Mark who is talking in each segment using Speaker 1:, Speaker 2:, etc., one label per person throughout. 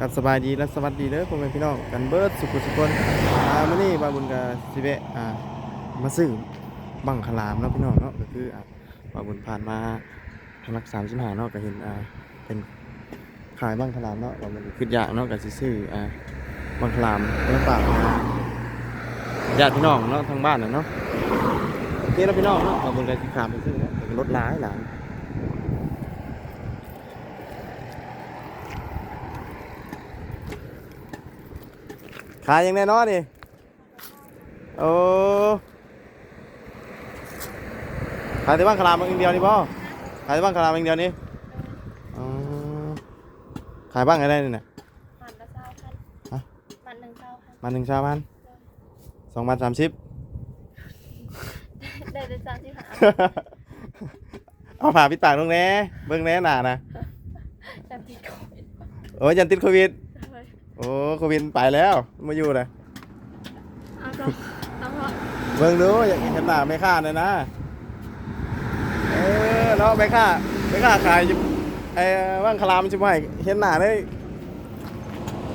Speaker 1: กับสบายดีและสวัสดีเด้อพ่อแม่พี่น้องกันเบิร์ดสุขุสุคนอ่ามื้อนี้บาบุญกับสิเวะอ่ามาซื้อบังคลามเนาะพี่น้องเนาะก็คืออ่าบาบุญผ่านมาทางรักสามสิบห้าเนาะก็เห็นอ่าเป็นขายบังคลามเนาะบาบุญคืออยากเนาะก็สิซื้ออ่าบังคลามเพื่อฝากอ่าญาติพี่น้องเนาะทางบ้านน่ะเนาะโอเคแล้วพี่น้องเนาะบาบุญก็สิขามไปซื้อเนาะรถหลายหลาย ขายยังแน่นอนนี่โอ้ขายแต่บ้านคลามอย่างเดียวนี่พ่อขายแต่บ้านคลามอย่างเดียวนี่อ๋อขายบ้างอะไรนี่น่ะ
Speaker 2: มันละเศร้าพัน
Speaker 1: ฮะ
Speaker 2: มันหนึ่งเศร้าพัน
Speaker 1: มาหนึ่งชาวพันสองพันสามสิบ
Speaker 2: ได้ได้สามสิบห้า
Speaker 1: เอาผ่าปิดปากลงแน่เบิ้งแน่หนานะ
Speaker 2: จำติดโควิด
Speaker 1: โอ้ยยันติดโควิด
Speaker 2: เลย
Speaker 1: โอ้โควิดไปแล้วมาอยู่เลย
Speaker 2: เอาก็เอาเพราะ
Speaker 1: เบิ้งดูอยากเห็นหน้าไม่ค่าเลยนะเออเนาะไม่ค่าไม่ค่าขายอยู่ไอ้ว่างคลามชิบให้เห็นหน้าได้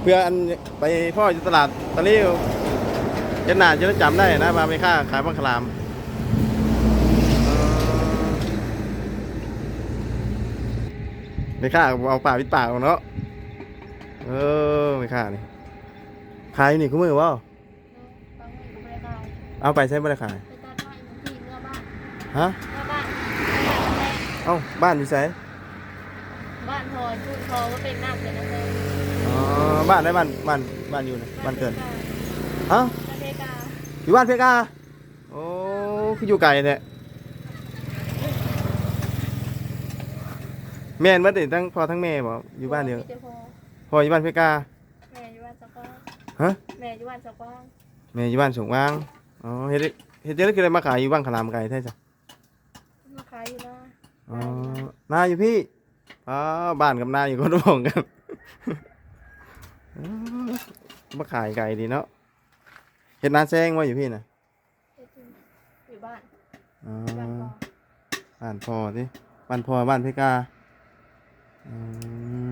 Speaker 1: เพื่ออันไปพ่ออยู่ตลาดตอนนี้เห็นหน้าจะได้จำได้นะมาไม่ค่าขายว่างคลามเออไม่ค่าเอาปากปิดปากเอาเนาะ เออไม่ค่านี่ขายอยู่นี่คุ้มือวะ
Speaker 2: บางมือก็ไม่ได้เอา
Speaker 1: เอาไปใช้ไม่ได้ขาย
Speaker 2: ไปตัดไม้ที่เมื่อบ้าน
Speaker 1: ฮะ
Speaker 2: เมื่อบ้าน
Speaker 1: เอ้าบ้านอยู่ไส
Speaker 2: บ้านพอพูดพอว่าเป็นน้ำเป็นอะไร
Speaker 1: อ๋อบ้านได้บ้านบ้านบ้านอยู่นะบ้านเกิดฮะ
Speaker 2: ประเทศกา
Speaker 1: อยู่บ้านเพกาโอ้คืออยู่ไกลเนี่ยแม่นบ่ได้ทั้งพ่อทั้งแม่บ่อยู่บ้านเดียว
Speaker 2: มีแต่พอ
Speaker 1: พ่ออยู่บ้านเพกา
Speaker 2: แม่อยู่บ้านสะกอง
Speaker 1: ฮะ
Speaker 2: แม่อยู่บ้านสะกอง
Speaker 1: แม่อยู่บ้านสงวางอ๋อเฮ็ดได้เฮ็ดจังได๋คือได้มาขายอยู่บ้านขลามไกลแท้จ้ะ
Speaker 2: มาขายอยู่นะ
Speaker 1: อ๋อนาอยู่พี่อ๋อบ้านกับนาอยู่คนละหม่องกันอ๋อมาขายไกลดีเนาะเฮ็ดนาแซงไว้อยู่พี่น่ะ
Speaker 2: อยู่บ้าน
Speaker 1: อ๋อ
Speaker 2: บ้านพอ
Speaker 1: บ้านพ่อสิบ้านพ่อบ้านเพกาอื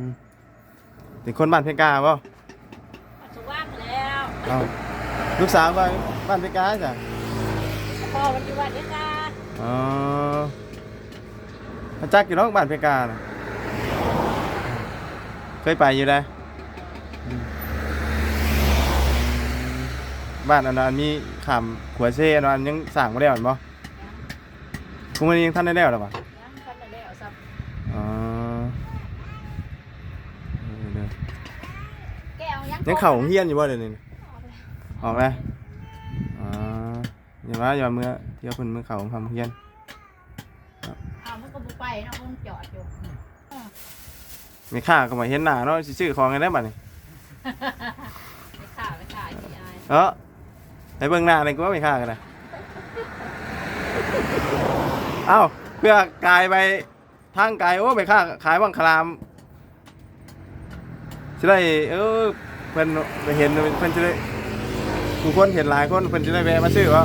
Speaker 1: ม เป็นคนบ้านเพกาป่ะ
Speaker 2: สุว่างแล้ว
Speaker 1: เอาลูกสาวบ้านบ้านเพกาจ้ะ
Speaker 2: พ่อมันอยู่บ้านเดียวกา
Speaker 1: อ๋อพระจักอยู่เน้องบ้านเพกาน่ะเคยไปอยู่ได้อืมบ้านอันนั้นมีขามขัวเซ่อันนั้นยังสั่งไม่ได้หรอบ่คุณมันยังท่านได้แล้วหรอปะ
Speaker 2: ยังคันได้เอาซับ
Speaker 1: อ๋อเออเด้อ
Speaker 2: แกเอายัง
Speaker 1: ยังเข่าเฮียนอยู่บ่เดี๋ยวนี้ออกแล้วอ๋ออย่าว่าอย่าเมื่อเที่ยวเพิ่นเมื่อเข่าทำเฮียน
Speaker 2: เอามันก็บุไปเนาะมันจอดอยู่
Speaker 1: ไม่ค่าก็มาเห็นหน้าเนาะสิซื้อของกันได้บัดนี้
Speaker 2: ไม่ข่าไม่ข่าอีอาย
Speaker 1: เออให้เบิ่งหน้าเลยกูว่าไม่ค่ากันนะเอ้าเพื่อกายไปทางไกลโอ้ไม่ค่าขายบังคลามสิได้เออเพิ่นไปเห็นเพิ่นสิได้ผู้คนเห็นหลายคนเพิ่นสิได้แวะมาซื้อวะ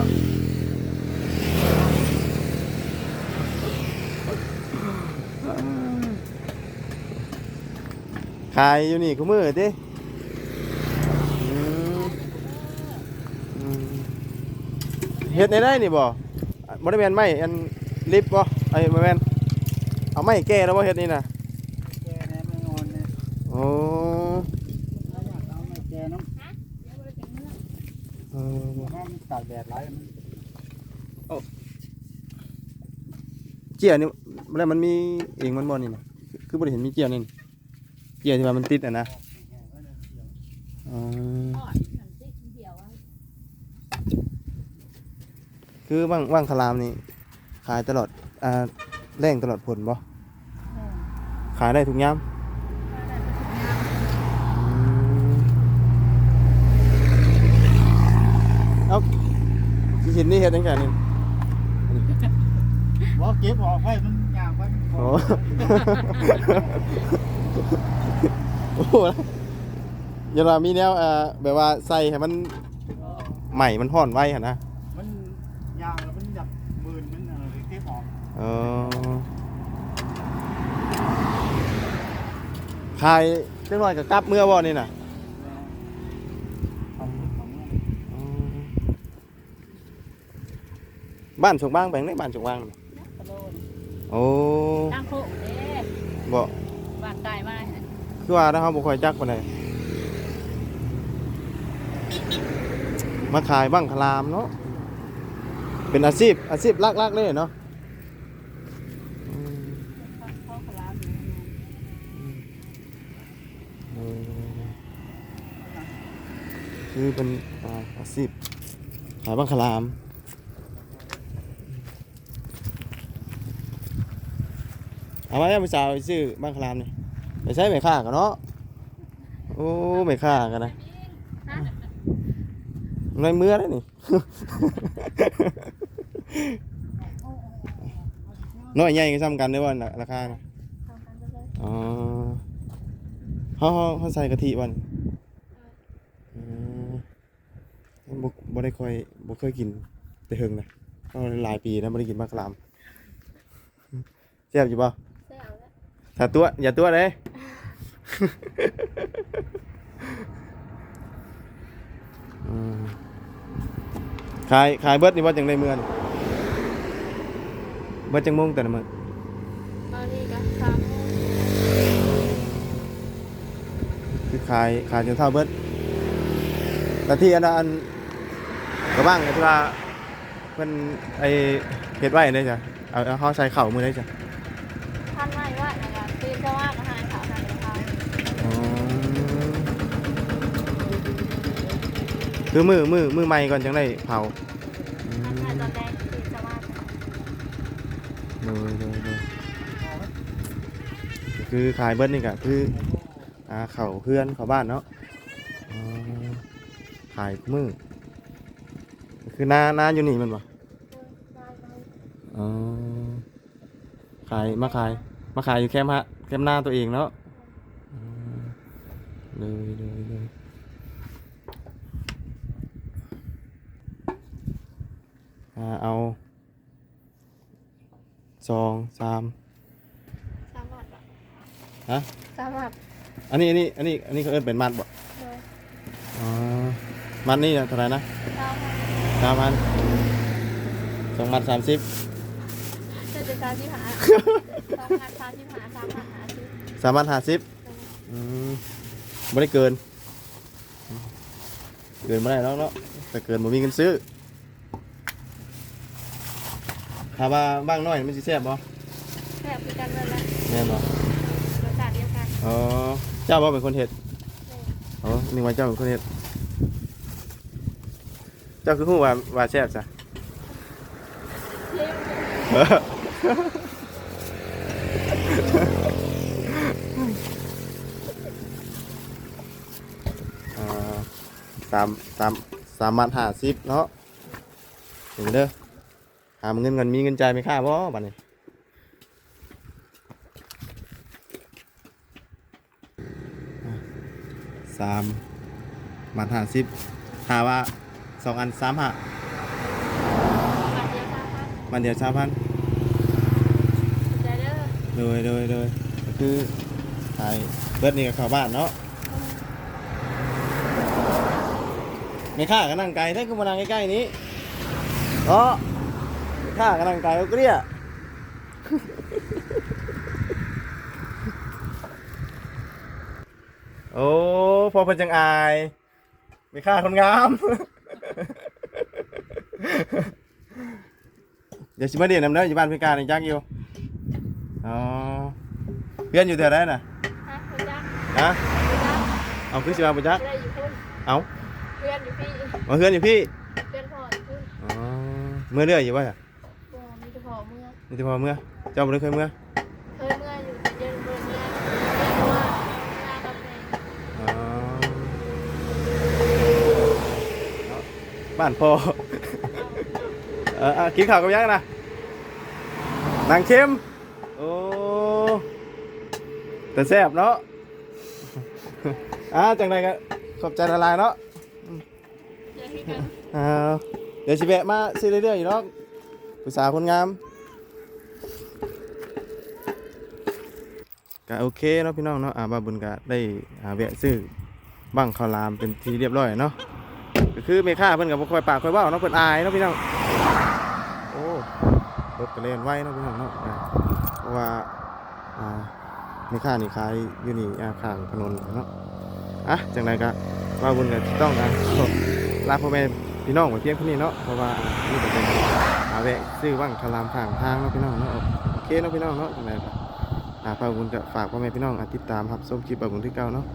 Speaker 1: ขายอยู่นี่กูมือติอืมอืมเฮ็ดในได้นี่บ่บ่ได้แม่นไม้อันลิฟต์บ่ไอ้บ่แม่นเอาไม้แก้แล้วบ่เฮ็ดนี่น่ะ
Speaker 3: แกนะไม่งอนนะ
Speaker 1: โอ้
Speaker 3: ถ้าอยากเอาไม่แกน้
Speaker 1: เออำ
Speaker 3: เพราะมันตากแดดหลายมัน
Speaker 1: เจียนี่บ่ได้มันมีเองมันบ่นี่นะคือบ่ได้เห็นมีเจียนี่นี่เจียที่ว่ามันติดอะนะอ๋อ
Speaker 2: อ่อนหันซิเดียวอะ
Speaker 1: คือว่างว่างคลามนี่ขายตลอดอ่าแรงตลอดผลบ่ขายได้ทุกยาม เอา สิเห็นนี่เห็นยังไงนี่
Speaker 3: ว่าเก็บออกไว้มันยางไว้
Speaker 1: โอ้โอ้โหอยันว่ามีแนวเอ่อแบบว่าใส่ให้มันใหม่มันห่อนไว้หั่นนะ
Speaker 3: มันยางแล้วมันอยากมืนมันอะไรเก็บออก
Speaker 1: เออขายจังหน่อยก็กลับเมื่อบ่นี่น่ะ
Speaker 3: เอาเอาเมื่อ
Speaker 1: อ๋อ บ้านชงบ้างแบงได้บ้านชงบ้างน่ะ
Speaker 2: กระโดด
Speaker 1: โอ้
Speaker 2: ตั้งโคกเด้
Speaker 1: บ่
Speaker 2: บ้านไกลมาก
Speaker 1: คือว่าถ้าเฮาบ่ค่อยจักปานใดมาขายบังคลามเนาะเป็นอาชีพอาชีพหลักๆเลยเนาะอืม
Speaker 2: เขาขลาม
Speaker 1: เออคือเป็นอ่าอาชีพขายบังคลาม เอามาให้ผู้สาวไปซื้อบังคลามนี่ไปใช้ไม่ค่ากันเนาะโอ้ไม่ค่ากันนะในเมื่อได้นี่น้อยใหญ่ก็ซ้ำกันได้ว่าราคานะอ๋อเขาเขาเขาใส่กะทิวันอืมบ่บ่ได้ค่อยบ่เคยกินแต่เฮิงนะก็หลายปีนะบ่ได้กินบังคลามแซ่บอยู่ป่ะ ถ้าตัว อย่าตัวเลยอืมขายขายเบิดนี่ว่าจังได้เมือนเบิดจังมงแต่ละมื้อ
Speaker 2: ตอนนี้ก็สามโมง
Speaker 1: คือขายขายจนเท่าเบิดแต่ที่อันนั้นอันกระบ้างก็ที่ว่าเพิ่นไอเฮ็ดไว้ได้จ้ะเอาเอาเฮาใส่เข่าวมือได้จ้ะ
Speaker 2: ท่านไม่ว่านะคะตีนจะว่าก็หายขาวทางเขา
Speaker 1: อ๋อ คือมือมือมือใหม่ก่อนจังได้เผาอื
Speaker 2: ท่าน
Speaker 1: ม
Speaker 2: ไม่ตอนแรกตีนจะว่า
Speaker 1: โดยโดยโดยคือขายเบิร์ดนี่ก็คืออ่าเข่าเพื่อนเขาบ้านเนาะอ๋อขายมือคือหน้าหน้าอยู่นี่แมันบ่อ๋อขายมาขายมาขายอยู่แคมป์ฮะแคมป์หน้าตัวเองเนาะอืมเลยเลยเลยอ่า เอาสองสาม
Speaker 2: สามารถ
Speaker 1: ฮะ
Speaker 2: สามารถ
Speaker 1: อันนี้อันนี้อันนี้อันนี้เขาเอิ้นเป็นมัดบ่
Speaker 2: โดย
Speaker 1: อ๋อมัดนี่เท่าไหร่นะ
Speaker 2: สามารถ
Speaker 1: สามพันสองมัดสามสิบ
Speaker 2: จะจะการที่หาสองพันสามที่หาสามพันหาที่
Speaker 1: สามพันห้าสิบอืมไม่ได้เกิน เกินไม่ได้แล้วเนาะแต่เกินบ่มีเงินซื้อ ถามว่าบ้างน้อยมันสิแซ่บบ่
Speaker 2: แค่คือกันเลยละ
Speaker 1: แม่นบ่
Speaker 2: รสชาติเดียวกัน
Speaker 1: อ๋อเจ้าบ่เป็นคนเฮ็ดอ๋อนึกว่าเจ้าเป็นคนเฮ็ดเจ้าคือฮู้ว่าว่าแซ่บจ้ะ
Speaker 2: เลี้ยง
Speaker 1: เอออ่าสามสามสามมัดห้าสิบเนาะถึงเด้อ หาเงินเงินมีเงินใจายไหม่ค่าบ่บัดนี้อะสามมัดห้าสิบหาว่าสองอันสามห้า
Speaker 2: ปันเดียวสามพัน
Speaker 1: เดียวสาพันโดยโดยโดยก็คือขายเบิดนี่กับข้าวบ้านเนาะไม่ค่ากันนั่งไกลถ้าคือมานั่งใกล้ๆนี้เนาะ ค่ากันนั่งไกลเอาเกลี้ยโอ้พอเพิ่นจังอายไม่ค่าคนงามเดี๋ยวชิมาเดียนนำเด้ออยู่บ้านพิการในจักอยู่อ๋อเพื่อนอยู่แถวไหนน่ะ
Speaker 2: ฮะคุณจ้า
Speaker 1: ฮะ
Speaker 2: คุณจ้า
Speaker 1: เอาคือสิมาบ่จัก
Speaker 2: เพื่อนอยู่พุ่น
Speaker 1: เอา
Speaker 2: เพื่อนอยู่พี่
Speaker 1: เอาเพื่อนอยู่พี่
Speaker 2: เพื่อนพ่ออยู่พุ่น
Speaker 1: อ๋อเมื่อเรื่อยอยู่ว่า
Speaker 2: บ่มีแต่พ่อเมื่อ
Speaker 1: นี่ที่พอเมื่อเจ้าบ่ได้เคยเมื่อ
Speaker 2: เคยเมื่ออยู่เย็นเมื่อเมื่อเพราะว่าหน้ากับแม่
Speaker 1: อ๋อบ้านพ่อ เออเอากินข้าวกับยังนะนางเค็มโอ้แต่แซ่บเนาะ อ่าจังไดก็ขอบใจละลายเนาะ
Speaker 2: เจอที่กัน
Speaker 1: อ่าเดี๋ยวสิแวะมาซื้อเรื่อยๆอยู่เนาะผู้สาวคนงาม ก็โอเคเนาะพี่น้องเนาะอ่าบาบุญก็ได้อ่าแวะซื้อบังข้าวหลามเป็นที่เรียบร้อยเนาะก็คือแม่ค้าเพิ่นก็บ่ค่อยปากค่อยเว้าเนาะเพิ่นอายเนาะพี่น้องโอ้รถก็เล่นไว้เนาะพี่น้องเนาะเพราะว่าอ่าแม่ค้านี่ขายอยู่นี่อ่าข้างถนนเนาะอะจังไดก็บาบุญก็ต้องอ่าขอลาพ่อแม่พี่น้องไว้เพียงเท่านี้เนาะเพราะว่านี่ก็เป็นอาแวะซื้อบังข้าวหลามข้างทางเนาะพี่น้องเนาะโอเคเนาะพี่น้องเนาะจังไดก็ อาฝากบุญกับฝากพ่อแม่พี่น้องอติดตามครับส้มคลิปบาบุญที่เก้าเนาะ